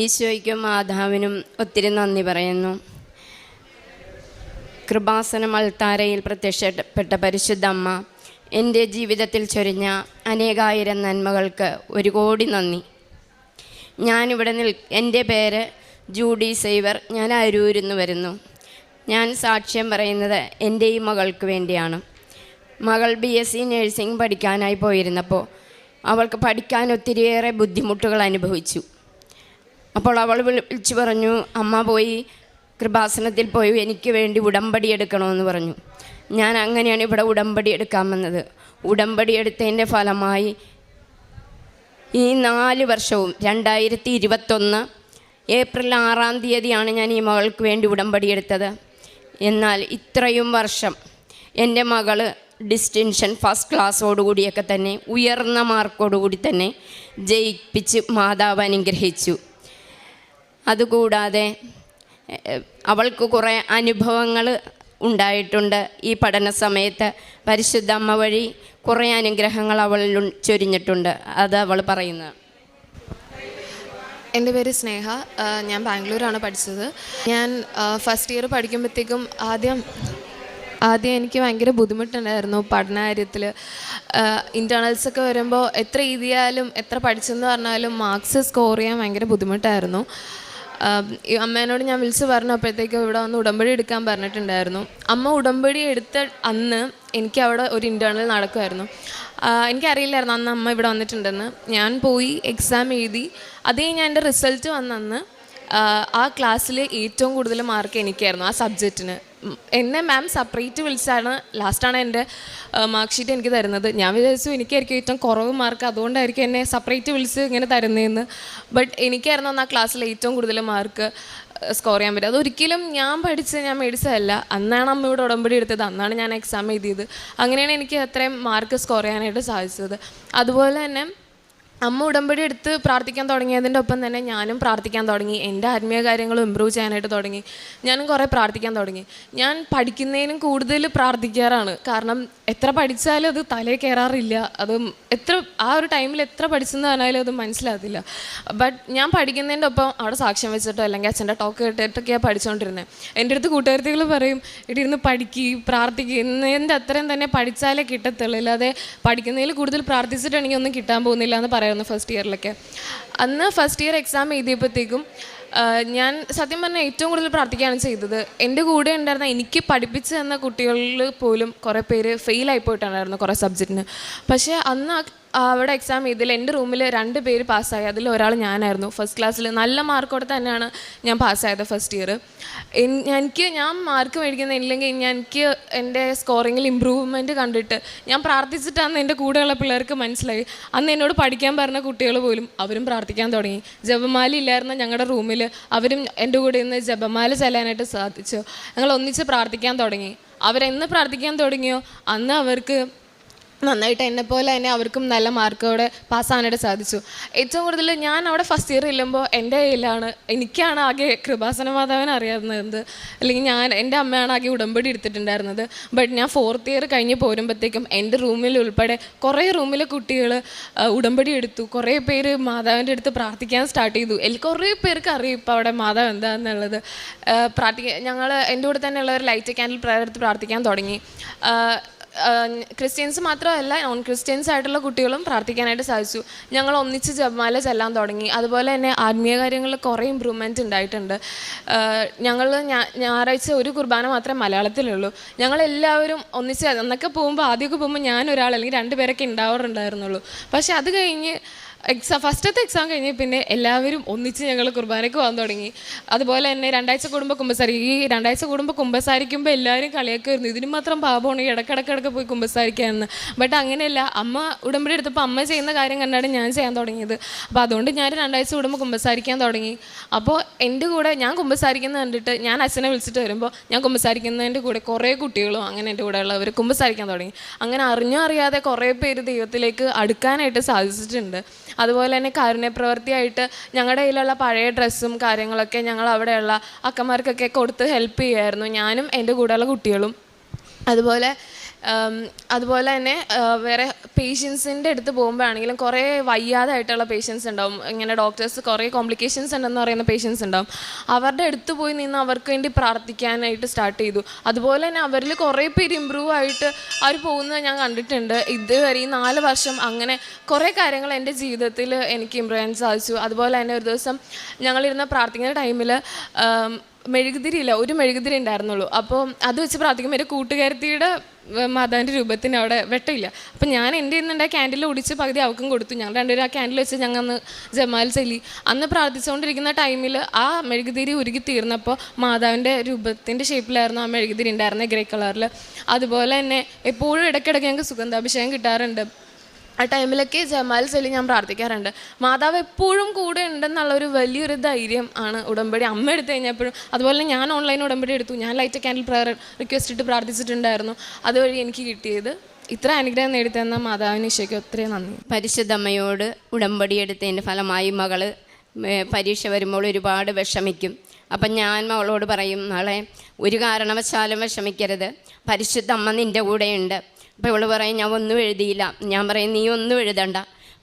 ഈശോയ്ക്കും മാതാവിനും ഒത്തിരി നന്ദി പറയുന്നു. കൃപാസനം അൾത്താരയിൽ പ്രത്യക്ഷപ്പെട്ട പരിശുദ്ധ അമ്മ എന്റെ ജീവിതത്തിൽ ചൊരിഞ്ഞ അനേകായിരം നന്മകൾക്ക് ഒരു കോടി നന്ദി. ഞാനിവിടെ നിൽ എന്റെ പേര് ജൂഡി സൈവർ ഞാൻ അരൂരിൽ നിന്ന് വരുന്നു. ഞാൻ സാക്ഷ്യം പറയുന്നത് എന്റെ ഈ മകൾക്ക് വേണ്ടിയാണ്. മകൾ ബി എസ് സി നഴ്സിംഗ് പഠിക്കാനായി പോയിരുന്നപ്പോൾ അവൾക്ക് പഠിക്കാൻ ഒത്തിരിയേറെ ബുദ്ധിമുട്ടുകൾ അനുഭവിച്ചു. അപ്പോൾ അവൾ വിളിച്ചു പറഞ്ഞു അമ്മ പോയി കൃപാസനത്തിൽ പോയി എനിക്ക് വേണ്ടി ഉടമ്പടി എടുക്കണമെന്ന് പറഞ്ഞു. ഞാൻ അങ്ങനെയാണ് ഇവിടെ ഉടമ്പടി എടുക്കാൻ വന്നത് ഉടമ്പടി എടുത്തതിന്റെ ഫലമായി ഈ നാല് വർഷവും രണ്ടായിരത്തി ഇരുപത്തൊന്ന് ഏപ്രിൽ ആറാം തീയതിയാണ് ഞാൻ ഈ മകൾക്ക് വേണ്ടി ഉടമ്പടി എടുത്തത്. എന്നാൽ ഇത്രയും വർഷം എന്റെ മകൾ ഡിസ്റ്റിൻഷൻ ഫസ്റ്റ് ക്ലാസ്സോടുകൂടിയൊക്കെ തന്നെ ഉയർന്ന മാർക്കോടുകൂടി തന്നെ ജയിപ്പിച്ച് മാതാവ് അനുഗ്രഹിച്ചു. അതുകൂടാതെ അവൾക്ക് കുറേ അനുഭവങ്ങൾ ഉണ്ടായിട്ടുണ്ട് ഈ പഠന സമയത്ത്. പരിശുദ്ധ അമ്മ വഴി കുറേ അനുഗ്രഹങ്ങൾ അവളിൽ ചൊരിഞ്ഞിട്ടുണ്ട്. അത് അവൾ പറയുന്നത്. എന്റെ പേര് സ്നേഹ. ഞാൻ ബാംഗ്ലൂരാണ് പഠിച്ചത്. ഞാൻ ഫസ്റ്റ് ഇയർ പഠിക്കുമ്പോഴത്തേക്കും ആദ്യം ആദ്യം എനിക്ക് ഭയങ്കര ബുദ്ധിമുട്ടുണ്ടായിരുന്നു പഠന കാര്യത്തിൽ ഇന്റേർണൽസ് ഒക്കെ വരുമ്പോൾ എത്ര എഴുതിയാലും എത്ര പഠിച്ചെന്ന് പറഞ്ഞാലും മാർക്സ് സ്കോർ ചെയ്യാൻ ഭയങ്കര ബുദ്ധിമുട്ടായിരുന്നു. അമ്മേനോട് ഞാൻ വിളിച്ച് പറഞ്ഞപ്പോഴത്തേക്കും ഇവിടെ വന്ന് ഉടമ്പടി എടുക്കാൻ പറഞ്ഞിട്ടുണ്ടായിരുന്നു. അമ്മ ഉടമ്പടി എടുത്ത അന്ന് എനിക്ക് അവിടെ ഒരു ഇന്റേർണൽ നടക്കുമായിരുന്നു എനിക്കറിയില്ലായിരുന്നു അന്ന് അമ്മ ഇവിടെ വന്നിട്ടുണ്ടെന്ന്. ഞാൻ പോയി എക്സാം എഴുതി അതേ ഞാൻ എന്റെ റിസൾട്ട് വന്നന്ന്. ആ, ക്ലാസ്സിൽ ഏറ്റവും കൂടുതൽ മാർക്ക് എനിക്കായിരുന്നു ആ സബ്ജക്റ്റിന് എന്നെ മാം സെപ്പറേറ്റ് വിളിച്ചാണ് ലാസ്റ്റാണ് എന്റെ മാർക്ക് ഷീറ്റ് എനിക്ക് തരുന്നത്. ഞാൻ വിചാരിച്ചു എനിക്കായിരിക്കും ഏറ്റവും കുറവ് മാർക്ക് അതുകൊണ്ടായിരിക്കും എന്നെ സെപ്പറേറ്റ് വിളിച്ച് ഇങ്ങനെ തരുന്നതെന്ന് ബട്ട് എനിക്കായിരുന്നു അന്ന് ആ ക്ലാസ്സിൽ ഏറ്റവും കൂടുതൽ മാർക്ക് സ്കോർ ചെയ്യാൻ പറ്റും അതൊരിക്കലും ഞാൻ പഠിച്ച് ഞാൻ മേടിച്ചതല്ല. അന്നാണ് അമ്മയോട് ഉടമ്പടി എടുത്തത്. അന്നാണ് ഞാൻ എക്സാം എഴുതിയത്. അങ്ങനെയാണ് എനിക്ക് അത്രയും മാർക്ക് സ്കോർ ചെയ്യാനായിട്ട് സാധിച്ചത്. അതുപോലെ തന്നെ അമ്മ ഉടമ്പടി എടുത്ത് പ്രാർത്ഥിക്കാൻ തുടങ്ങിയതിന്റെ ഒപ്പം തന്നെ ഞാനും പ്രാർത്ഥിക്കാൻ തുടങ്ങി. എന്റെ ആത്മീയ കാര്യങ്ങളും ഇമ്പ്രൂവ് ചെയ്യാനായിട്ട് തുടങ്ങി. ഞാനും കുറേ പ്രാർത്ഥിക്കാൻ തുടങ്ങി. ഞാൻ പഠിക്കുന്നതിനും കൂടുതൽ പ്രാർത്ഥിക്കാറാണ്. കാരണം എത്ര പഠിച്ചാലും അത് തലയിൽ കയറാറില്ല അത് എത്ര ആ ഒരു ടൈമിൽ എത്ര പഠിച്ചെന്ന് പറഞ്ഞാലും അത് മനസ്സിലാകത്തില്ല. ബട്ട് ഞാൻ പഠിക്കുന്നതിന്റെ ഒപ്പം അവിടെ സാക്ഷ്യം വെച്ചിട്ടോ അല്ലെങ്കിൽ അച്ഛന്റെ ടോക്ക് കേട്ടിട്ടൊക്കെയാണ് പഠിച്ചുകൊണ്ടിരുന്നത് എന്റെ അടുത്ത് കൂട്ടുകാരികൾ പറയും ഇവിടെ ഇരുന്ന് പഠിക്കുക പ്രാർത്ഥിക്കുക ഇന്നതിന്റെ അത്രയും തന്നെ പഠിച്ചാലേ കിട്ടത്തുള്ളൂ. അല്ലാതെ പഠിക്കുന്നതിൽ കൂടുതൽ പ്രാർത്ഥിച്ചിട്ടുണ്ടെങ്കിൽ ഒന്നും കിട്ടാൻ പോകുന്നില്ല എന്ന് പറയായിരുന്നു ഫസ്റ്റ് ഇയറിലൊക്കെ അന്ന് ഫസ്റ്റ് ഇയർ എക്സാം എഴുതിയപ്പോഴത്തേക്കും ഞാൻ സത്യം പറഞ്ഞാൽ ഏറ്റവും കൂടുതൽ പ്രാർത്ഥിക്കുകയാണ് ചെയ്തത്. എന്റെ കൂടെ ഉണ്ടായിരുന്ന എനിക്ക് പഠിപ്പിച്ചു തന്ന കുട്ടികളിൽ പോലും കുറേ പേര് ഫെയിലായി പോയിട്ടുണ്ടായിരുന്നു കുറേ സബ്ജക്റ്റിന് പക്ഷേ അന്ന് അവിടെ എക്സാം ചെയ്തതിൽ എന്റെ റൂമിൽ രണ്ട് പേര് പാസ്സായി അതിൽ ഒരാൾ ഞാനായിരുന്നു. ഫസ്റ്റ് ക്ലാസ്സിൽ നല്ല മാർക്കോടെ തന്നെയാണ് ഞാൻ പാസ്സായത് ഫസ്റ്റ് ഇയർ എനിക്ക് ഞാൻ മാർക്ക് മേടിക്കുന്നില്ലെങ്കിൽ എനിക്ക് എന്റെ സ്കോറിങ്ങിൽ ഇമ്പ്രൂവ്മെന്റ് കണ്ടിട്ട് ഞാൻ പ്രാർത്ഥിച്ചിട്ടാണ് എന്റെ കൂടെയുള്ള പിള്ളേർക്ക് മനസ്സിലായി. അന്ന് എന്നോട് പഠിക്കാൻ പറഞ്ഞ കുട്ടികൾ പോലും അവരും പ്രാർത്ഥിക്കാൻ തുടങ്ങി. ജപമാല ഇല്ലായിരുന്ന ഞങ്ങളുടെ റൂമിൽ അവരും എന്റെ കൂടെ ഇന്ന് ജപമാല ചെല്ലാനായിട്ട് സാധിച്ചു. ഞങ്ങൾ ഒന്നിച്ച് പ്രാർത്ഥിക്കാൻ തുടങ്ങി. അവരെന്ന് പ്രാർത്ഥിക്കാൻ തുടങ്ങിയോ? അന്ന് അവർക്ക് നന്നായിട്ട് എന്നെ പോലെ തന്നെ അവർക്കും നല്ല മാർക്കോടെ പാസ്സാവാനായിട്ട് സാധിച്ചു. ഏറ്റവും കൂടുതൽ ഞാൻ അവിടെ ഫസ്റ്റ് ഇയർ ഇല്ലുമ്പോൾ എന്റെ കയ്യിലാണ് എനിക്കാണ് ആകെ കൃപാസന മാതാവിനെ അറിയാവുന്നത്. അല്ലെങ്കിൽ ഞാൻ എന്റെ അമ്മയാണ് ആകെ ഉടമ്പടി എടുത്തിട്ടുണ്ടായിരുന്നത്. ബട്ട് ഞാൻ ഫോർത്ത് ഇയർ കഴിഞ്ഞ് പോരുമ്പോഴത്തേക്കും എന്റെ റൂമിൽ ഉൾപ്പെടെ കുറേ റൂമിലെ കുട്ടികൾ ഉടമ്പടി എടുത്തു. കുറേ പേര് മാതാവിന്റെ അടുത്ത് പ്രാർത്ഥിക്കാൻ സ്റ്റാർട്ട് ചെയ്തു. എനിക്ക് കുറേ പേർക്ക് അറിയും ഇപ്പോൾ അവിടെ മാതാവ് എന്താണെന്നുള്ളത് പ്രാർത്ഥിക്കാൻ ഞങ്ങൾ എന്റെ കൂടെ തന്നെയുള്ളവർ ലൈറ്റ് ക്യാൻഡിൽ പ്രയർ എടുത്ത് പ്രാർത്ഥിക്കാൻ തുടങ്ങി. ക്രിസ്ത്യൻസ് മാത്രമല്ല നോൺ ക്രിസ്ത്യൻസ് ആയിട്ടുള്ള കുട്ടികളും പ്രാർത്ഥിക്കാനായിട്ട് സാധിച്ചു. ഞങ്ങൾ ഒന്നിച്ച് ജപമാല ചെല്ലാൻ തുടങ്ങി. അതുപോലെ തന്നെ ആത്മീയ കാര്യങ്ങളിൽ കുറേ ഇമ്പ്രൂവ്മെന്റ് ഉണ്ടായിട്ടുണ്ട്. ഞങ്ങൾ ഞായറാഴ്ച ഒരു കുർബാന മാത്രമേ മലയാളത്തിലുള്ളൂ. ഞങ്ങളെല്ലാവരും ഒന്നിച്ച് അന്നൊക്കെ പോകുമ്പോൾ ആദ്യമൊക്കെ പോകുമ്പോൾ ഞാൻ ഒരാൾ അല്ലെങ്കിൽ രണ്ട് പേരൊക്കെ ഉണ്ടാവാറുണ്ടായിരുന്നുള്ളൂ. പക്ഷേ അത് കഴിഞ്ഞ് എക്സാം ഫസ്റ്റത്തെ എക്സാം കഴിഞ്ഞ് പിന്നെ എല്ലാവരും ഒന്നിച്ച് ഞങ്ങൾ കുർബാനയ്ക്ക് പോകാൻ തുടങ്ങി. അതുപോലെ തന്നെ രണ്ടാഴ്ച കൂടുമ്പോൾ കുമ്പസാരി. ഈ രണ്ടാഴ്ച കൂടുമ്പോൾ കുമ്പസാരിക്കുമ്പോൾ എല്ലാവരും കളിയാക്കുമായിരുന്നു ഇതിന് മാത്രം പാപമാണ് ഇടക്കിടക്കിടക്ക് പോയി കുമ്പസാരിക്കാമെന്ന് ബട്ട് അങ്ങനെയല്ല അമ്മ ഉടമ്പടി എടുത്തപ്പോൾ അമ്മ ചെയ്യുന്ന കാര്യം കണ്ടാണ് ഞാൻ ചെയ്യാൻ തുടങ്ങിയത്. അപ്പോൾ അതുകൊണ്ട് ഞാൻ രണ്ടാഴ്ച കൂടുമ്പോൾ കുമ്പസാരിക്കാൻ തുടങ്ങി. അപ്പോൾ എന്റെ കൂടെ ഞാൻ കുമ്പസാരിക്കുന്ന കണ്ടിട്ട് ഞാൻ അച്ഛനെ വിളിച്ചിട്ട് വരുമ്പോൾ ഞാൻ കുമ്പസാരിക്കുന്നതിന്റെ കൂടെ കുറേ കുട്ടികളും അങ്ങനെ എന്റെ കൂടെ ഉള്ളവർ കുമ്പസാരിക്കാൻ തുടങ്ങി. അങ്ങനെ അറിഞ്ഞോ അറിയാതെ കുറേ പേര് ദൈവത്തിലേക്ക് അടുക്കാനായിട്ട് സാധിച്ചിട്ടുണ്ട്. അതുപോലെ തന്നെ കാരുണ്യപ്രവൃത്തിയായിട്ട് ഞങ്ങളുടെ കയ്യിലുള്ള പഴയ ഡ്രസ്സും കാര്യങ്ങളൊക്കെ ഞങ്ങൾ അവിടെയുള്ള അക്കന്മാർക്കൊക്കെ കൊടുത്ത് ഹെൽപ്പ് ചെയ്യുമായിരുന്നു ഞാനും എന്റെ കൂടെയുള്ള കുട്ടികളും. അതുപോലെ അതുപോലെ തന്നെ വേറെ പേഷ്യൻസിന്റെ അടുത്ത് പോകുമ്പോഴാണെങ്കിലും കുറേ വയ്യാതായിട്ടുള്ള പേഷ്യൻസ് ഉണ്ടാവും. ഇങ്ങനെ ഡോക്ടേഴ്സ് കുറേ കോംപ്ലിക്കേഷൻസ് ഉണ്ടെന്ന് പറയുന്ന പേഷ്യൻസ് ഉണ്ടാവും. അവരുടെ അടുത്ത് പോയി നിന്ന് അവർക്ക് വേണ്ടി പ്രാർത്ഥിക്കാനായിട്ട് സ്റ്റാർട്ട് ചെയ്തു. അതുപോലെ തന്നെ അവരിൽ കുറേ പേര് ഇമ്പ്രൂവ് ആയിട്ട് അവർ പോകുന്നത് ഞാൻ കണ്ടിട്ടുണ്ട്. ഇതുവരെ ഈ നാല് വർഷം അങ്ങനെ കുറേ കാര്യങ്ങൾ എന്റെ ജീവിതത്തിൽ എനിക്ക് ഇമ്പ്രൂവ് ചെയ്യാൻ സാധിച്ചു. അതുപോലെ തന്നെ ഒരു ദിവസം ഞങ്ങളിരുന്ന് പ്രാർത്ഥിക്കുന്ന ടൈമിൽ മെഴുകുതിരിയില്ല ഒരു മെഴുകുതിരി ഉണ്ടായിരുന്നുള്ളൂ. അപ്പോൾ അത് വെച്ച് പ്രാർത്ഥിക്കുമ്പോൾ എന്റെ കൂട്ടുകാരത്തിയുടെ മാതാവിന്റെ രൂപത്തിന് അവിടെ വെട്ടമില്ല. അപ്പം ഞാൻ എന്റെ ആ ക്യാൻഡിൽ ഓടിച്ച് പകുതി അവക്കും കൊടുത്തു. ഞങ്ങൾ രണ്ടുപേരും ആ ക്യാൻഡിൽ വെച്ച് ഞങ്ങൾ അന്ന് ജമാൽ ചെല്ലി അന്ന് പ്രാർത്ഥിച്ചുകൊണ്ടിരിക്കുന്ന ടൈമിൽ ആ മെഴുകുതിരി ഉരുകി തീർന്നപ്പോൾ മാതാവിന്റെ രൂപത്തിന്റെ ഷേപ്പിലായിരുന്നു ആ മെഴുകുതിരി ഉണ്ടായിരുന്നത് ഗ്രേ കളറിൽ അതുപോലെ തന്നെ എപ്പോഴും ഇടയ്ക്കിടയ്ക്ക് ഞങ്ങൾക്ക് സുഗന്ധാഭിഷേകം കിട്ടാറുണ്ട്. ആ ടൈമിലൊക്കെ ജമാൽ ചൊല്ലി ഞാൻ പ്രാർത്ഥിക്കാറുണ്ട്. മാതാവ് എപ്പോഴും കൂടെ ഉണ്ടെന്നുള്ള ഒരു വലിയൊരു ധൈര്യം ആണ് ഉടമ്പടി. അമ്മ എടുത്തു കഴിഞ്ഞപ്പോഴും അതുപോലെ ഞാൻ ഓൺലൈൻ ഉടമ്പടി എടുത്തു. ഞാൻ ലൈറ്റ് ക്യാൻഡിൽ പ്രയർ റിക്വസ്റ്റ് ഇട്ട് പ്രാർത്ഥിച്ചിട്ടുണ്ടായിരുന്നു. അതുവഴി എനിക്ക് കിട്ടിയത് ഇത്ര അനുഗ്രഹം നേടിത്തന്ന മാതാവിന് ഈശോയ്ക്ക് ഒത്തിരി നന്ദി. പരിശുദ്ധമ്മയോട് ഉടമ്പടി എടുത്തതിന്റെ ഫലമായി മകൾ പരീക്ഷ വരുമ്പോൾ ഒരുപാട് വിഷമിക്കും. അപ്പം ഞാൻ മകളോട് പറയും നാളെ ഒരു കാരണവശാലും വിഷമിക്കരുത്. പരിശുദ്ധ അമ്മ നിന്റെ കൂടെയുണ്ട്. അപ്പോൾ ഇവൾ പറയും ഞാൻ ഒന്നും എഴുതിയില്ല. ഞാൻ പറയും നീ ഒന്നും എഴുതണ്ട.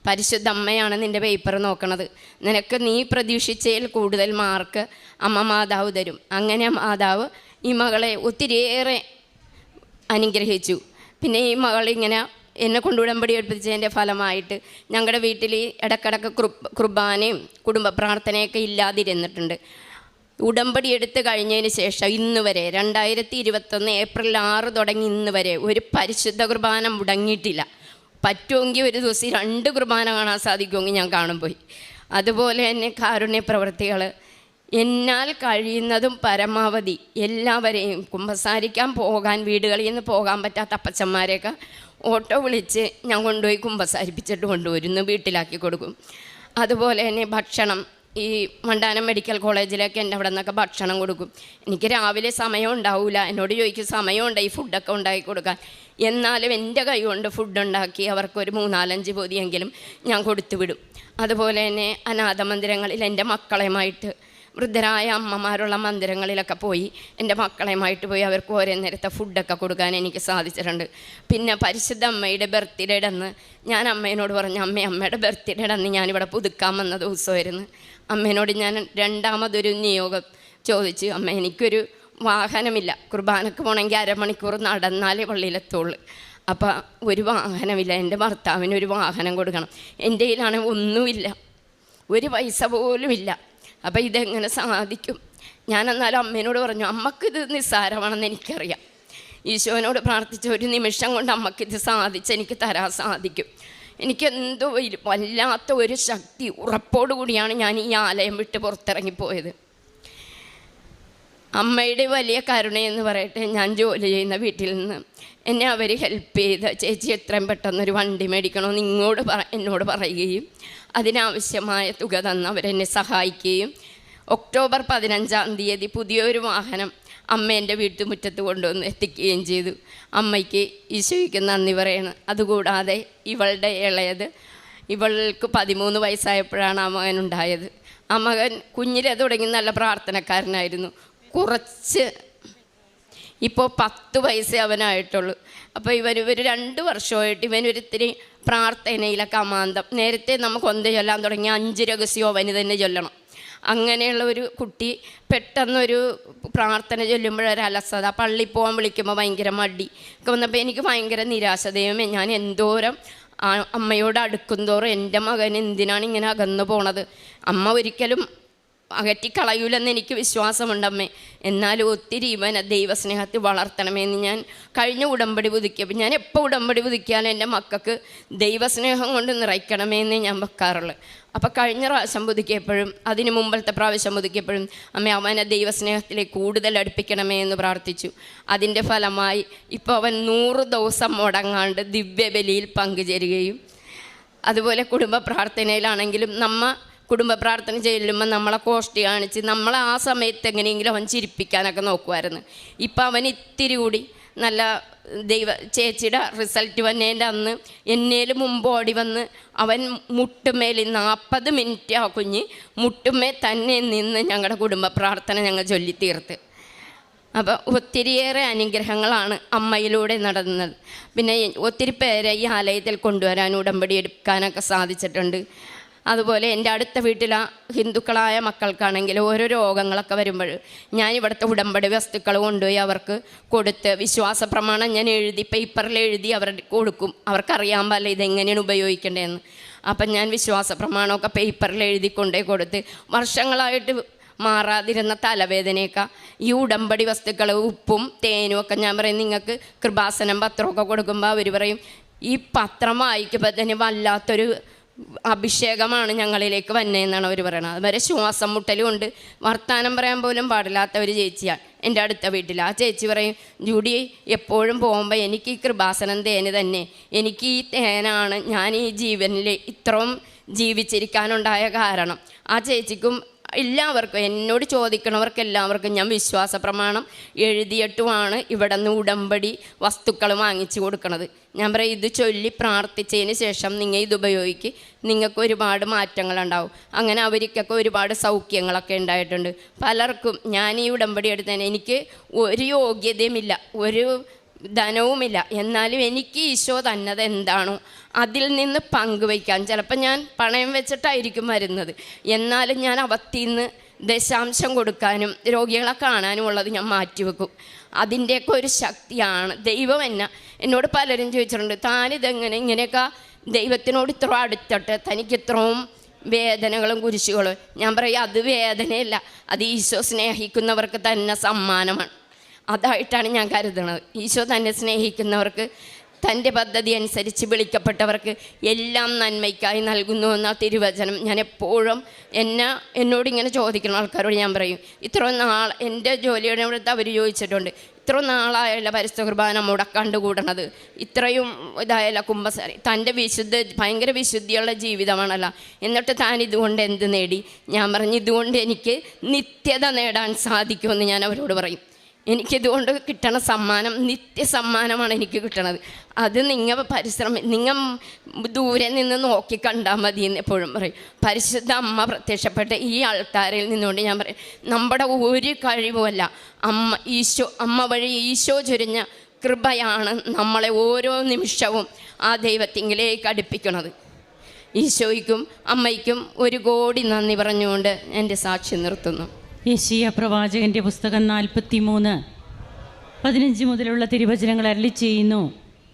പരിശുദ്ധ അമ്മയാണ് നിന്റെ പേപ്പർ നോക്കണത്. നിനക്ക് നീ പ്രതീക്ഷിച്ചതിൽ കൂടുതൽ മാർക്ക് അമ്മ മാതാവ് തരും. അങ്ങനെ മാതാവ് ഈ മകളെ ഒത്തിരിയേറെ അനുഗ്രഹിച്ചു. പിന്നെ ഈ മകൾ ഇങ്ങനെ എന്നെ കൊണ്ടുവിടമ്പടി ഏൽപ്പിച്ചതിന്റെ ഫലമായിട്ട് ഞങ്ങളുടെ വീട്ടിൽ ഇടക്കിടക്ക് കുർബാനയും കുടുംബ പ്രാർത്ഥനയൊക്കെ ഇല്ലാതിരുന്നിട്ടുണ്ട്. ഉടമ്പടി എടുത്തു കഴിഞ്ഞതിന് ശേഷം ഇന്ന് വരെ രണ്ടായിരത്തി ഇരുപത്തൊന്ന് ഏപ്രിൽ ആറ് തുടങ്ങി ഇന്ന് വരെ ഒരു പരിശുദ്ധ കുർബാന മുടങ്ങിയിട്ടില്ല. പറ്റുമെങ്കിൽ ഒരു ദിവസം രണ്ട് കുർബാന കാണാൻ സാധിക്കുമെങ്കിൽ ഞാൻ കാണും പോയി. അതുപോലെ തന്നെ കാരുണ്യ പ്രവൃത്തികൾ എന്നാൽ കഴിയുന്നതും പരമാവധി എല്ലാവരെയും കുമ്പസാരിക്കാൻ പോകാൻ വീടുകളിൽ നിന്ന് പോകാൻ പറ്റാത്ത അപ്പച്ചന്മാരെയൊക്കെ ഓട്ടോ വിളിച്ച് ഞാൻ കൊണ്ടുപോയി കുമ്പസാരിപ്പിച്ചിട്ട് കൊണ്ടുവരുന്നു വീട്ടിലാക്കി കൊടുക്കും. അതുപോലെ തന്നെ ഭക്ഷണം. ഈ മണ്ടാനം മെഡിക്കൽ കോളേജിലേക്ക് എന്റെ അവിടെ നിന്നൊക്കെ ഭക്ഷണം കൊടുക്കും. എനിക്ക് രാവിലെ സമയം ഉണ്ടാവില്ല എന്നോട് ചോദിക്കും സമയമുണ്ട് ഈ ഫുഡൊക്കെ ഉണ്ടാക്കി കൊടുക്കാൻ. എന്നാലും എന്റെ കൈ കൊണ്ട് ഫുഡ് ഉണ്ടാക്കി അവർക്ക് ഒരു മൂന്നാലഞ്ച് പൊതിയെങ്കിലും ഞാൻ കൊടുത്തു വിടും. അതുപോലെ തന്നെ അനാഥ മന്ദിരങ്ങളിൽ എന്റെ മക്കളെയുമായിട്ട് വൃദ്ധരായ അമ്മമാരുള്ള മന്ദിരങ്ങളിലൊക്കെ പോയി എന്റെ മക്കളെയുമായിട്ട് പോയി അവർക്ക് ഓരോ നേരത്തെ ഫുഡൊക്കെ കൊടുക്കാൻ എനിക്ക് സാധിച്ചിട്ടുണ്ട്. പിന്നെ പരിശുദ്ധ അമ്മയുടെ ബർത്ത്ഡേ അന്ന് ഞാൻ അമ്മേനോട് പറഞ്ഞു അമ്മ അമ്മയുടെ ബർത്ത്ഡേ അന്ന് ഞാനിവിടെ പുതുക്കാൻ വന്ന ദിവസമായിരുന്നു. അമ്മേനോട് ഞാൻ രണ്ടാമതൊരു നിയോഗം ചോദിച്ചു. അമ്മ എനിക്കൊരു വാഹനമില്ല. കുർബാനക്ക് പോകണമെങ്കിൽ അരമണിക്കൂർ നടന്നാലേ പള്ളിയിലെത്തുള്ളൂ. അപ്പോൾ ഒരു വാഹനമില്ല. എന്റെ ഭർത്താവിന് ഒരു വാഹനം കൊടുക്കണം. എന്റെ കയ്യിലാണെങ്കിൽ ഒന്നുമില്ല. ഒരു പൈസ പോലും ഇല്ല അപ്പം ഇതെങ്ങനെ സാധിക്കും? ഞാൻ എന്നാലും അമ്മേനോട് പറഞ്ഞു അമ്മക്കിത് നിസ്സാരമാണെന്ന് എനിക്കറിയാം. ഈശോനോട് പ്രാർത്ഥിച്ച ഒരു നിമിഷം കൊണ്ട് അമ്മക്കിത് സാധിച്ച് എനിക്ക് തരാൻ സാധിക്കും. എനിക്ക് എന്തോ വല്ലാത്ത ഒരു ശക്തി ഉറപ്പോടുകൂടിയാണ് ഞാൻ ഈ ആലയം വിട്ട് പുറത്തിറങ്ങിപ്പോയത്. അമ്മയുടെ വലിയ കരുണയെന്ന് പറയട്ടെ ഞാൻ ജോലി ചെയ്യുന്ന വീട്ടിൽ നിന്ന് എന്നെ അവർ ഹെൽപ്പ് ചെയ്ത് ചേച്ചി എത്രയും പെട്ടെന്നൊരു വണ്ടി മേടിക്കണമെന്ന് ഇങ്ങോട്ട് പറ എന്നോട് പറയുകയും അതിനാവശ്യമായ തുക തന്ന് അവരെന്നെ സഹായിക്കുകയും ഒക്ടോബർ പതിനഞ്ചാം തീയതി പുതിയൊരു വാഹനം അമ്മ എന്റെ വീട്ടുമുറ്റത്ത് കൊണ്ടുവന്ന് എത്തിക്കുകയും ചെയ്തു. അമ്മയ്ക്ക് ഈശോയ്ക്ക് നന്ദി പറയണം. അതുകൂടാതെ ഇവളുടെ ഇളയത് ഇവൾക്ക് പതിമൂന്ന് വയസ്സായപ്പോഴാണ് ആ മകൻ ഉണ്ടായത്. ആ മകൻ കുഞ്ഞിലെ തുടങ്ങി നല്ല പ്രാർത്ഥനക്കാരനായിരുന്നു. കുറച്ച് ഇപ്പോൾ പത്ത് വയസ്സേ അവനായിട്ടുള്ളൂ. അപ്പോൾ ഇവർ ഇവർ രണ്ട് വർഷമായിട്ട് ഇവനൊരിത്തിരി പ്രാർത്ഥനയിലൊക്കെ അമാന്തം. നേരത്തെ നമുക്ക് ഒന്ന് ചൊല്ലാൻ തുടങ്ങി അഞ്ച് രഹസ്യവും അവന് തന്നെ ചൊല്ലണം. അങ്ങനെയുള്ള ഒരു കുട്ടി പെട്ടെന്നൊരു പ്രാർത്ഥന ചൊല്ലുമ്പോഴൊരു അലസത പള്ളിയിൽ പോകാൻ വിളിക്കുമ്പോൾ ഭയങ്കര മടി. ഒക്കെ വന്നപ്പോൾ എനിക്ക് ഭയങ്കര നിരാശതയുമേ ഞാൻ എന്തോരം അമ്മയോട് അടുക്കുന്തോറും എന്റെ മകൻ എന്തിനാണ് ഇങ്ങനെ അകന്നു പോണത്? അമ്മ ഒരിക്കലും അകറ്റിക്കളയൂലെന്ന് എനിക്ക് വിശ്വാസമുണ്ടമ്മേ. എന്നാലും ഒത്തിരി ഇവനെ ദൈവസ്നേഹത്തിൽ വളർത്തണമെന്ന് ഞാൻ കഴിഞ്ഞ ഉടമ്പടി പുതുക്കിയപ്പോൾ ഞാൻ എപ്പോൾ ഉടമ്പടി പുതുക്കിയാലും എന്റെ മക്കൾക്ക് ദൈവസ്നേഹം കൊണ്ട് നിറയ്ക്കണമെന്ന് ഞാൻ വെക്കാറുള്ളത് അപ്പോൾ കഴിഞ്ഞ പ്രാവശ്യം പുതുക്കിയപ്പോഴും അതിന് മുമ്പത്തെ പ്രാവശ്യം പുതുക്കിയപ്പോഴും അമ്മ അവനെ ദൈവസ്നേഹത്തിലേക്ക് കൂടുതൽ അടുപ്പിക്കണമേ എന്ന് പ്രാർത്ഥിച്ചു. അതിന്റെ ഫലമായി ഇപ്പോൾ അവൻ നൂറ് ദിവസം മുടങ്ങാണ്ട് ദിവ്യബലിയിൽ പങ്കുചേരുകയും അതുപോലെ കുടുംബ പ്രാർത്ഥനയിലാണെങ്കിലും നമ്മ കുടുംബ പ്രാർത്ഥന ചെല്ലുമ്പോൾ നമ്മളെ കോഷ്ടി കാണിച്ച് നമ്മളെ ആ സമയത്ത് എങ്ങനെയെങ്കിലും അവൻ ചിരിപ്പിക്കാനൊക്കെ നോക്കുമായിരുന്നു ഇപ്പം അവൻ ഇത്തിരി കൂടി നല്ല ദൈവ ചേച്ചിയുടെ റിസൾട്ട് വന്നതിന്റെ അന്ന് എന്നേലും മുമ്പ് ഓടി വന്ന് അവൻ മുട്ടുമേലി നാൽപ്പത് മിനിറ്റ് ആ കുഞ്ഞ് മുട്ടുമേ തന്നെ നിന്ന് ഞങ്ങളുടെ കുടുംബ പ്രാർത്ഥന ഞങ്ങൾ ചൊല്ലിത്തീർത്ത് അപ്പോൾ ഒത്തിരിയേറെ അനുഗ്രഹങ്ങളാണ് അമ്മയിലൂടെ നടന്നത്. പിന്നെ ഒത്തിരി പേരെ ഈ ആലയത്തിൽ കൊണ്ടുവരാൻ ഉടമ്പടി എടുക്കാനൊക്കെ സാധിച്ചിട്ടുണ്ട്. അതുപോലെ എന്റെ അടുത്ത വീട്ടിലെ ഹിന്ദുക്കളായ മക്കൾക്കാണെങ്കിൽ ഓരോ രോഗങ്ങളൊക്കെ വരുമ്പോൾ ഞാൻ ഇവിടുത്തെ ഉടമ്പടി വസ്തുക്കൾ കൊണ്ടുപോയി അവർക്ക് കൊടുത്ത് വിശ്വാസ പ്രമാണം ഞാൻ എഴുതി പേപ്പറിൽ എഴുതി അവർക്ക് കൊടുക്കും. അവർക്കറിയാൻ പാടില്ല ഇതെങ്ങനെയാണ് ഉപയോഗിക്കേണ്ടതെന്ന്. അപ്പം ഞാൻ വിശ്വാസ പ്രമാണമൊക്കെ പേപ്പറിൽ എഴുതി കൊണ്ടേ കൊടുത്ത് വർഷങ്ങളായിട്ട് മാറാതിരുന്ന തലവേദനയൊക്കെ ഈ ഉടമ്പടി വസ്തുക്കൾ ഉപ്പും തേനും ഒക്കെ ഞാൻ പറയും നിങ്ങൾക്ക് കൃപാസനം പത്രമൊക്കെ കൊടുക്കുമ്പോൾ അവർ പറയും ഈ പത്രം വായിക്കുമ്പോൾ തന്നെ വല്ലാത്തൊരു അഭിഷേകമാണ് ഞങ്ങളിലേക്ക് വന്നതെന്നാണ് അവർ പറയുന്നത് അതുവരെ ശ്വാസം മുട്ടലും ഉണ്ട്. വർത്തമാനം പറയാൻ പോലും പാടില്ലാത്ത ഒരു ചേച്ചിയാണ് എന്റെ അടുത്ത വീട്ടിൽ. ആ ചേച്ചി പറയും ജൂഡി എപ്പോഴും പോകുമ്പോൾ എനിക്ക് ഈ കൃപാസനം തേന് തന്നെ. എനിക്ക് ഈ തേനാണ് ഞാൻ ഈ ജീവനിൽ ഇത്രയും ജീവിച്ചിരിക്കാനുണ്ടായ കാരണം. ആ ചേച്ചിക്കും എല്ലാവർക്കും എന്നോട് ചോദിക്കണവർക്ക് എല്ലാവർക്കും ഞാൻ വിശ്വാസ പ്രമാണം എഴുതിയിട്ടുമാണ് ഇവിടെ നിന്ന് ഉടമ്പടി വസ്തുക്കൾ വാങ്ങിച്ചു കൊടുക്കുന്നത് ഞാൻ പറയും ഇത് ചൊല്ലി പ്രാർത്ഥിച്ചതിന് ശേഷം നിങ്ങൾ ഇത് ഉപയോഗിക്ക്. നിങ്ങൾക്ക് ഒരുപാട് മാറ്റങ്ങളുണ്ടാവും. അങ്ങനെ അവർക്കൊക്കെ ഒരുപാട് സൗഖ്യങ്ങളൊക്കെ ഉണ്ടായിട്ടുണ്ട്. പലർക്കും ഞാൻ ഈ ഉടമ്പടി എടുത്തതിന് എനിക്ക് ഒരു യോഗ്യതയുമില്ല. ഒരു ധനവുമില്ല. എന്നാലും എനിക്ക് ഈശോ തന്നത് എന്താണോ അതിൽ നിന്ന് പങ്കുവയ്ക്കാൻ. ചിലപ്പോൾ ഞാൻ പണയം വെച്ചിട്ടായിരിക്കും വരുന്നത്. എന്നാലും ഞാൻ അവത്തിൽ നിന്ന് ദശാംശം കൊടുക്കാനും രോഗികളെ കാണാനും ഉള്ളത് ഞാൻ മാറ്റിവെക്കും. അതിന്റെയൊക്കെ ഒരു ശക്തിയാണ്. ദൈവം എന്നെ എന്നോട് പലരും ചോദിച്ചിട്ടുണ്ട് താനിതെങ്ങനെ ഇങ്ങനെയൊക്കെ ദൈവത്തിനോട് ഇത്ര അടുത്തിട്ട് തനിക്ക് ഇത്രയും വേദനകളും കുരിശുകളും? ഞാൻ പറയും അത് വേദനയല്ല. അത് ഈശോ സ്നേഹിക്കുന്നവർക്ക് തന്നെ സമ്മാനമാണ്. അതായിട്ടാണ് ഞാൻ കരുതുന്നത്. ഈശോ തന്നെ സ്നേഹിക്കുന്നവർക്ക് തന്റെ പദ്ധതി അനുസരിച്ച് വിളിക്കപ്പെട്ടവർക്ക് എല്ലാം നന്മയ്ക്കായി നൽകുന്നു എന്ന തിരുവചനം ഞാൻ എപ്പോഴും എന്നെ എന്നോട് ഇങ്ങനെ ചോദിക്കുന്ന ആൾക്കാരോട് ഞാൻ പറയും ഇത്ര നാൾ എന്റെ ജോലിയുടെ അടുത്ത് അവർ ചോദിച്ചിട്ടുണ്ട് ഇത്ര നാളായല്ല പരിസ്ഥ കുർബാന മുടക്കാണ്ട് കൂടണത് ഇത്രയും ഇതായല്ല കുംഭസാരി തന്റെ വിശുദ്ധ ഭയങ്കര വിശുദ്ധിയുള്ള ജീവിതമാണല്ല എന്നിട്ട് താൻ ഇതുകൊണ്ട് എന്ത് നേടി? ഞാൻ പറഞ്ഞു ഇതുകൊണ്ട് എനിക്ക് നിത്യത നേടാൻ സാധിക്കുമെന്ന് ഞാൻ അവരോട് പറയും. എനിക്കിതുകൊണ്ട് കിട്ടണ സമ്മാനം നിത്യ സമ്മാനമാണ് എനിക്ക് കിട്ടണത്. അത് നിങ്ങൾ പരിശ്രമം നിങ്ങൾ ദൂരെ നിന്ന് നോക്കി കണ്ടാൽ മതി എന്ന് എപ്പോഴും പറയും. പരിശുദ്ധ അമ്മ പ്രത്യക്ഷപ്പെട്ട ഈ ആൾക്കാരിൽ നിന്നുകൊണ്ട് ഞാൻ പറയും നമ്മുടെ ഒരു കഴിവുമല്ല. അമ്മ ഈശോ അമ്മ വഴി ഈശോ ചൊരിഞ്ഞ കൃപയാണ് നമ്മളെ ഓരോ നിമിഷവും ആ ദൈവത്തിങ്കിലേക്ക് അടുപ്പിക്കുന്നത്. ഈശോയ്ക്കും അമ്മയ്ക്കും ഒരു കോടി നന്ദി പറഞ്ഞുകൊണ്ട് എന്റെ സാക്ഷി നിർത്തുന്നു. യേശീയ പ്രവാചകന്റെ പുസ്തകം നാൽപ്പത്തി മൂന്ന് പതിനഞ്ച് മുതലുള്ള തിരുവചനങ്ങൾ അരളി ചെയ്യുന്നു.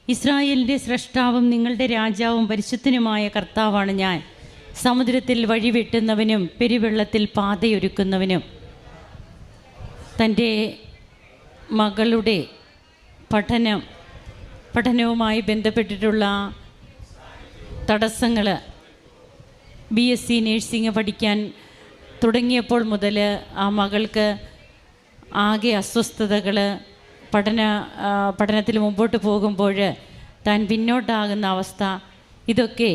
ഇസ്രായേലിന്റെ സ്രഷ്ടാവും നിങ്ങളുടെ രാജാവും പരിശുദ്ധനുമായ കർത്താവാണ് ഞാൻ. സമുദ്രത്തിൽ വഴി വെട്ടുന്നവനും പെരുവെള്ളത്തിൽ പാതയൊരുക്കുന്നവനും. തന്റെ മകളുടെ പഠനം പഠനവുമായി ബന്ധപ്പെട്ടിട്ടുള്ള തടസ്സങ്ങൾ ബി എസ് സി നേഴ്സിംഗ് പഠിക്കാൻ തുടങ്ങിയപ്പോൾ മുതൽ ആ മകൾക്ക് ആകെ അസ്വസ്ഥതകൾ പഠന പഠനത്തിൽ മുമ്പോട്ട് പോകുമ്പോൾ താൻ പിന്നോട്ടാകുന്ന അവസ്ഥ. ഇതൊക്കെ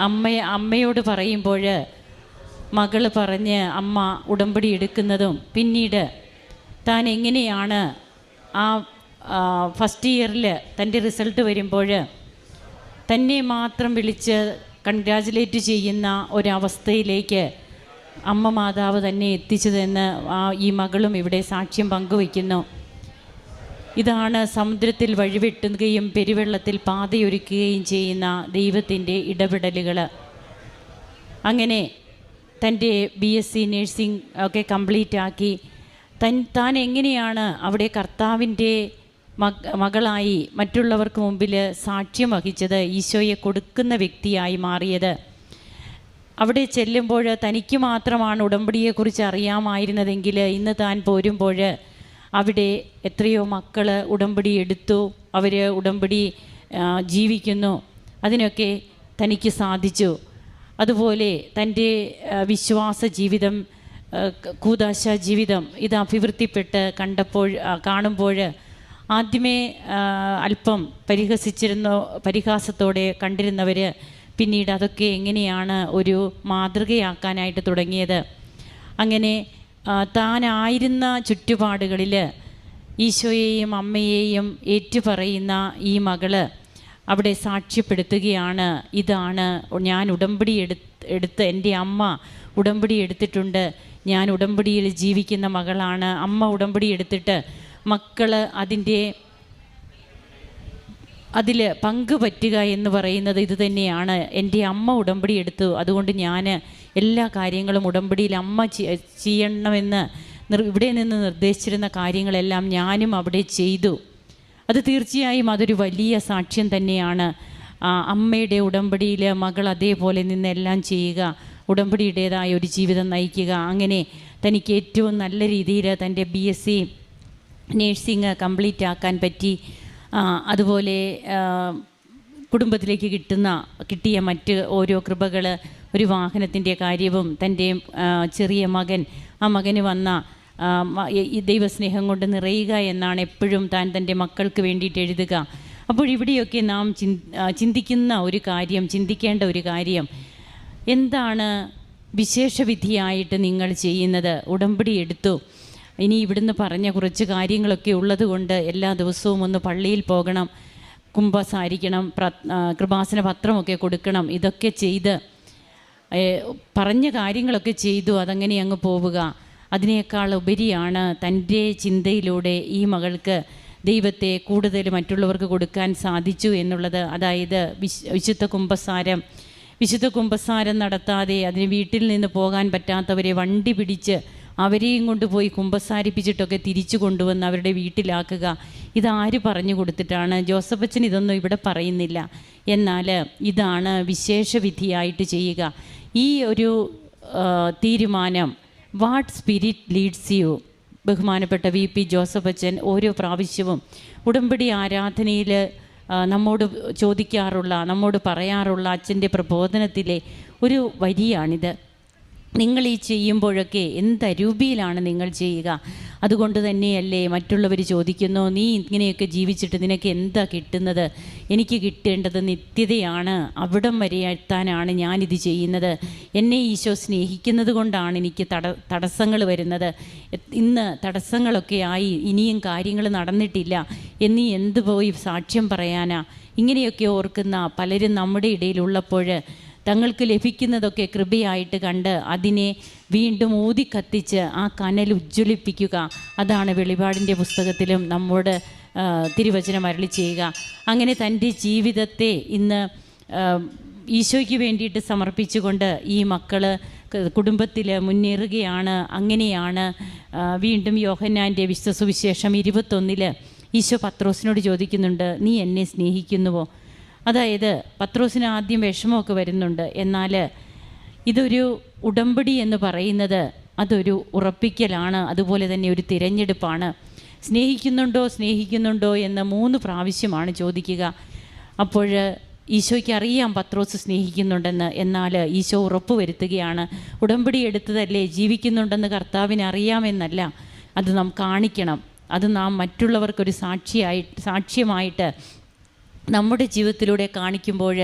അമ്മയെ അമ്മയോട് പറയുമ്പോൾ മകൾ പറഞ്ഞ് അമ്മ ഉടമ്പടി എടുക്കുന്നതും പിന്നീട് താൻ എങ്ങനെയാണ് ആ ഫസ്റ്റ് ഇയറിൽ തന്റെ റിസൾട്ട് വരുമ്പോൾ തന്നെ മാത്രം വിളിച്ച് കൺഗ്രാജുലേറ്റ് ചെയ്യുന്ന ഒരവസ്ഥയിലേക്ക് അമ്മ മാതാവ് തന്നെ എത്തിച്ചതെന്ന് ആ ഈ മകളും ഇവിടെ സാക്ഷ്യം പങ്കുവയ്ക്കുന്നു. ഇതാണ് സമുദ്രത്തിൽ വഴിവെട്ടുകയും പെരുവെള്ളത്തിൽ പാതയൊരുക്കുകയും ചെയ്യുന്ന ദൈവത്തിന്റെ ഇടപെടലുകൾ. അങ്ങനെ തന്റെ ബി എസ് സി നേഴ്സിംഗ് ഒക്കെ കംപ്ലീറ്റ് ആക്കി തൻ താൻ എങ്ങനെയാണ് അവിടെ കർത്താവിന്റെ മക മകളായി മറ്റുള്ളവർക്ക് മുമ്പിൽ സാക്ഷ്യം വഹിച്ചത് ഈശോയെ കൊടുക്കുന്ന വ്യക്തിയായി മാറിയത്? അവിടെ ചെല്ലുമ്പോൾ തനിക്ക് മാത്രമാണ് ഉടമ്പടിയെക്കുറിച്ച് അറിയാമായിരുന്നതെങ്കിൽ ഇന്ന് താൻ പോരുമ്പോൾ അവിടെ എത്രയോ മക്കൾ ഉടമ്പടി എടുത്തു. അവർ ഉടമ്പടി ജീവിക്കുന്നു. അതിനൊക്കെ തനിക്ക് സാധിച്ചു. അതുപോലെ തന്റെ വിശ്വാസ ജീവിതം കൂതാശ ജീവിതം ഇത് അഭിവൃദ്ധിപ്പെട്ട് കണ്ടപ്പോൾ കാണുമ്പോൾ ആദ്യമേ അല്പം പരിഹസിച്ചിരുന്ന പരിഹാസത്തോടെ കണ്ടിരുന്നവർ പിന്നീട് അതൊക്കെ എങ്ങനെയാണ് ഒരു മാതൃകയാക്കാനായിട്ട് തുടങ്ങിയത്? അങ്ങനെ താനായിരുന്ന ചുറ്റുപാടുകളിൽ ഈശോയെയും അമ്മയെയും ഏറ്റുപറയുന്ന ഈ മകൾ അവിടെ സാക്ഷ്യപ്പെടുത്തുകയാണ്. ഇതാണ് ഞാൻ ഉടമ്പടി എടുത്ത് എടുത്ത് എന്റെ അമ്മ ഉടമ്പടി എടുത്തിട്ടുണ്ട്. ഞാൻ ഉടമ്പടിയിൽ ജീവിക്കുന്ന മകളാണ്. അമ്മ ഉടമ്പടി എടുത്തിട്ട് മക്കൾ അതിന്റെ അതിൽ പങ്കുപറ്റുക എന്ന് പറയുന്നത് ഇത് തന്നെയാണ്. എന്റെ അമ്മ ഉടമ്പടി എടുത്തു. അതുകൊണ്ട് ഞാൻ എല്ലാ കാര്യങ്ങളും ഉടമ്പടിയിൽ അമ്മ ചെയ്യണമെന്ന് ഇവിടെ നിന്ന് നിർദ്ദേശിച്ചിരുന്ന കാര്യങ്ങളെല്ലാം ഞാനും അവിടെ ചെയ്തു. അത് തീർച്ചയായും അതൊരു വലിയ സാക്ഷ്യം തന്നെയാണ്. അമ്മയുടെ ഉടമ്പടിയിൽ മകൾ അതേപോലെ നിന്നെല്ലാം ചെയ്യുക ഉടമ്പടിയുടേതായ ഒരു ജീവിതം നയിക്കുക. അങ്ങനെ തനിക്ക് ഏറ്റവും നല്ല രീതിയിൽ തന്റെ B S C nursing complete ആക്കാൻ പറ്റി. അതുപോലെ കുടുംബത്തിലേക്ക് കിട്ടുന്ന കിട്ടിയ മറ്റ് ഓരോ കൃപകൾ ഒരു വാഹനത്തിന്റെ കാര്യവും തന്റെ ചെറിയ മകൻ ആ മകന് വന്ന ഈ ദൈവസ്നേഹം കൊണ്ട് നിറയുക എന്നാണ് എപ്പോഴും താൻ തന്റെ മക്കൾക്ക് വേണ്ടിയിട്ട് എഴുതുക. അപ്പോൾ ഇവിടെയൊക്കെ നാം ചിന് ചിന്തിക്കുന്ന ഒരു കാര്യം ചിന്തിക്കേണ്ട ഒരു കാര്യം എന്താണ് വിശേഷവിധിയായിട്ട് നിങ്ങൾ ചെയ്യുന്നത്? ഉടമ്പടി എടുത്തു. ഇനി ഇവിടുന്ന് പറഞ്ഞ കുറച്ച് കാര്യങ്ങളൊക്കെ ഉള്ളത് കൊണ്ട് എല്ലാ ദിവസവും ഒന്ന് പള്ളിയിൽ പോകണം കുംഭസാരിക്കണം പ്ര കൃപാസന പത്രമൊക്കെ കൊടുക്കണം ഇതൊക്കെ ചെയ്ത് പറഞ്ഞ കാര്യങ്ങളൊക്കെ ചെയ്തു അതങ്ങനെ അങ്ങ് പോവുക. അതിനേക്കാൾ ഉപരിയാണ് തന്റെ ചിന്തയിലൂടെ ഈ മകൾക്ക് ദൈവത്തെ കൂടുതൽ മറ്റുള്ളവർക്ക് കൊടുക്കാൻ സാധിച്ചു എന്നുള്ളത്. അതായത് വിശ് വിശുദ്ധ കുംഭസാരം. വിശുദ്ധ കുംഭസാരം നടത്താതെ അതിന് വീട്ടിൽ നിന്ന് പോകാൻ പറ്റാത്തവരെ വണ്ടി പിടിച്ച് അവരെയും കൊണ്ടുപോയി കുമ്പസാരിപ്പിച്ചിട്ടൊക്കെ തിരിച്ചു കൊണ്ടുവന്ന് അവരുടെ വീട്ടിലാക്കുക. ഇതാര് പറഞ്ഞു കൊടുത്തിട്ടാണ്? ജോസഫച്ചൻ ഇതൊന്നും ഇവിടെ പറയുന്നില്ല. എന്നാൽ ഇതാണ് വിശേഷ വിധിയായിട്ട് ചെയ്യുക. ഈ ഒരു തീരുമാനം വാട്ട് സ്പിരിറ്റ് ലീഡ്സ് യു? ബഹുമാനപ്പെട്ട വി പി ജോസഫ് അച്ഛൻ ഓരോ പ്രാവശ്യവും ഉടമ്പടി ആരാധനയിൽ നമ്മോട് ചോദിക്കാറുള്ള നമ്മോട് പറയാറുള്ള അച്ഛന്റെ പ്രബോധനത്തിലെ ഒരു വരിയാണിത്. നിങ്ങൾ ഈ ചെയ്യുമ്പോഴൊക്കെ എന്തരൂപിയിലാണ് നിങ്ങൾ ചെയ്യുക? അതുകൊണ്ട് തന്നെയല്ലേ മറ്റുള്ളവർ ചോദിക്കുന്നു നീ ഇങ്ങനെയൊക്കെ ജീവിച്ചിട്ട് നിനക്ക് എന്താ കിട്ടുന്നത്? എനിക്ക് കിട്ടേണ്ടത് നിത്യതയാണ്. അവിടം വരെ എത്താനാണ് ഞാനിത് ചെയ്യുന്നത്. എന്നെ ഈശോ സ്നേഹിക്കുന്നത് കൊണ്ടാണ് എനിക്ക് തട തടസ്സങ്ങൾ വരുന്നത്. ഇന്ന് തടസ്സങ്ങളൊക്കെ ആയി ഇനിയും കാര്യങ്ങൾ നടന്നിട്ടില്ല. എന്നീ എന്ത് പോയി സാക്ഷ്യം പറയാനാ? ഇങ്ങനെയൊക്കെ ഓർക്കുന്ന പലരും നമ്മുടെ ഇടയിലുള്ളപ്പോൾ തങ്ങൾക്ക് ലഭിക്കുന്നതൊക്കെ കൃപയായിട്ട് കണ്ട് അതിനെ വീണ്ടും ഊതി കത്തിച്ച് ആ കനൽ ഉജ്ജ്വലിപ്പിക്കുക. അതാണ് വെളിപാടിന്റെ പുസ്തകത്തിലും നമ്മോട് തിരുവചനം അരളി ചെയ്യുക. അങ്ങനെ തന്റെ ജീവിതത്തെ ഇന്ന് ഈശോയ്ക്ക് വേണ്ടിയിട്ട് സമർപ്പിച്ചുകൊണ്ട് ഈ മക്കൾ കുടുംബത്തിൽ മുന്നേറുകയാണ്. അങ്ങനെയാണ് വീണ്ടും യോഹന്നാന്റെ വിശ്വസുവിശേഷം ഇരുപത്തൊന്നിൽ ഈശോ പത്രോസിനോട് ചോദിക്കുന്നുണ്ട് നീ എന്നെ സ്നേഹിക്കുന്നുവോ? അതായത് പത്രോസിന് ആദ്യം വിഷമമൊക്കെ വരുന്നുണ്ട്. എന്നാൽ ഇതൊരു ഉടമ്പടി എന്ന് പറയുന്നത് അതൊരു ഉറപ്പിക്കലാണ്. അതുപോലെ തന്നെ ഒരു തിരഞ്ഞെടുപ്പാണ്. സ്നേഹിക്കുന്നുണ്ടോ സ്നേഹിക്കുന്നുണ്ടോ എന്ന് മൂന്ന് പ്രാവശ്യമാണ് ചോദിക്കുക. അപ്പോൾ ഈശോയ്ക്ക് അറിയാം പത്രോസ് സ്നേഹിക്കുന്നുണ്ടെന്ന്. എന്നാൽ ഈശോ ഉറപ്പ് വരുത്തുകയാണ്. ഉടമ്പടി എടുത്തതല്ലേ ജീവിക്കുന്നുണ്ടെന്ന് കർത്താവിന് അറിയാമെന്നല്ല അത് നാം കാണിക്കണം. അത് നാം മറ്റുള്ളവർക്കൊരു സാക്ഷിയായി സാക്ഷ്യമായിട്ട് നമ്മുടെ ജീവിതത്തിലൂടെ കാണിക്കുമ്പോൾ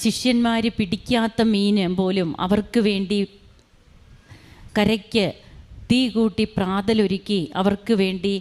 ശിഷ്യന്മാർ പിടിക്കാത്ത മീൻ പോലും അവർക്ക് വേണ്ടി കരയ്ക്ക് തീ കൂട്ടി പ്രാതലൊരുക്കി അവർക്ക് വേണ്ടി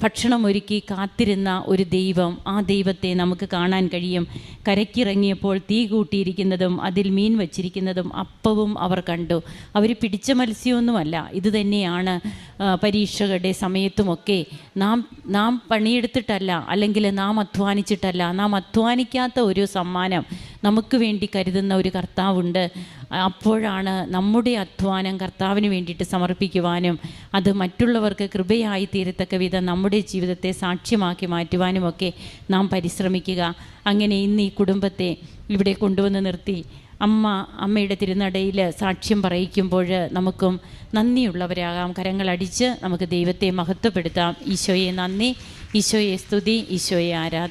ഭക്ഷണമൊരുക്കി കാത്തിരുന്ന ഒരു ദൈവം ആ ദൈവത്തെ നമുക്ക് കാണാൻ കഴിയും. കരയ്ക്കിറങ്ങിയപ്പോൾ തീ കൂട്ടിയിരിക്കുന്നതും അതിൽ മീൻ വച്ചിരിക്കുന്നതും അപ്പവും അവർ കണ്ടു. അവർ പിടിച്ച മത്സ്യമൊന്നുമല്ല ഇത് തന്നെയാണ് ആ, പരീക്ഷകളുടെ സമയത്തുമൊക്കെ നാം നാം പണിയെടുത്തിട്ടല്ല അല്ലെങ്കിൽ നാം അധ്വാനിച്ചിട്ടല്ല നാം അധ്വാനിക്കാത്ത ഒരു സമ്മാനം നമുക്ക് വേണ്ടി കരുതുന്ന ഒരു കർത്താവുണ്ട്. അപ്പോഴാണ് നമ്മുടെ അധ്വാനം കർത്താവിന് വേണ്ടിയിട്ട് സമർപ്പിക്കുവാനും അത് മറ്റുള്ളവർക്ക് കൃപയായി തീരത്തക്ക വിധം നമ്മുടെ ജീവിതത്തെ സാക്ഷ്യമാക്കി മാറ്റുവാനുമൊക്കെ നാം പരിശ്രമിക്കുക. അങ്ങനെ ഇന്ന് ഈ കുടുംബത്തെ ഇവിടെ കൊണ്ടുവന്ന് നിർത്തി. അമ്മ അമ്മയുടെ തിരുനടയിൽ സാക്ഷ്യം പറയിക്കുമ്പോൾ നമുക്കും നന്ദിയുള്ളവരാകാം. കരങ്ങളടിച്ച് നമുക്ക് ദൈവത്തെ മഹത്വപ്പെടുത്താം. ഈശോയെ നന്ദി. ഈശോയെ സ്തുതി. ഈശോയെ ആരാധന.